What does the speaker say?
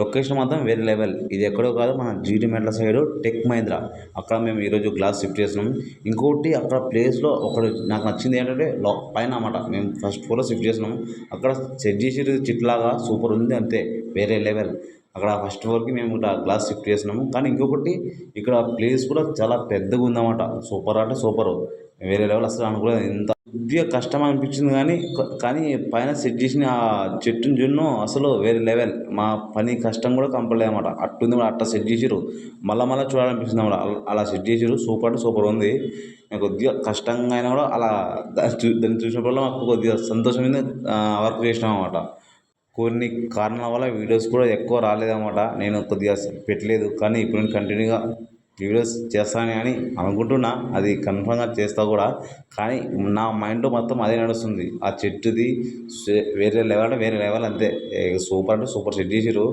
Location మాత్రం వేరే level. ఇది ఎక్కడో కాదు మన జీడి మెట్ల సైడ్ టెక్ మహీంద్రా. అక్కడ మేము ఈరోజు గ్లాస్ షిఫ్ట్ చేసినాం. ఇంకోటి అక్కడ ప్లేస్లో ఒకటి నాకు నచ్చింది ఏంటంటే లో పైన అన్నమాట. మేము ఫస్ట్ ఫ్లోర్లో షిఫ్ట్ చేసినాం. అక్కడ సెట్ చేసేది చిట్లాగా సూపర్ ఉంది అంతే వేరే లెవెల్. అక్కడ ఫస్ట్ ఫ్లోర్కి మేము ఇట్లా గ్లాస్ షిఫ్ట్ చేసినాము. కానీ ఇంకొకటి ఇక్కడ ప్లేస్ కూడా చాలా పెద్దగా ఉందన్నమాట. సూపర్ అంటే సూపర్ వేరే లెవెల్ అసలు అనుకోలేదు. ఇంత కొద్దిగా కష్టం అనిపించింది కానీ కానీ పైన సెట్ చేసిన ఆ చెట్టుని జున్ను అసలు వేరే లెవెల్ మా పని కష్టం కూడా కంపలేదు అనమాట అట్టుంది కూడా అట్లా సెట్ చేసిర్రు. మళ్ళీ మళ్ళీ చూడాలనిపిస్తుంది అనమాట అలా సెట్ చేసిర్రు. సూపర్ అంటే సూపర్ ఉంది. కొద్దిగా కష్టంగా అయినా కూడా అలా దాన్ని చూసినప్పుడు దాన్ని మాకు కొద్దిగా సంతోషం మీద వర్క్ చేసినాం అనమాట కొన్ని కారణాల వల్ల వీడియోస్ కూడా ఎక్కువ రాలేదన్నమాట. నేను కొద్దిగా పెట్టలేదు. కానీ ఇప్పుడు నేను కంటిన్యూగా వీడియోస్ చేస్తాను అని అనుకుంటున్నా. అది కన్ఫర్మ్గా చేస్తా కూడా. కానీ నా మైండ్లో మొత్తం అదే నడుస్తుంది. ఆ చెట్టుది వేరే లెవెల్ అంటే వేరే లెవెల్ అంతే. సూపర్ అంటే సూపర్ సెట్ చేసిర్రు.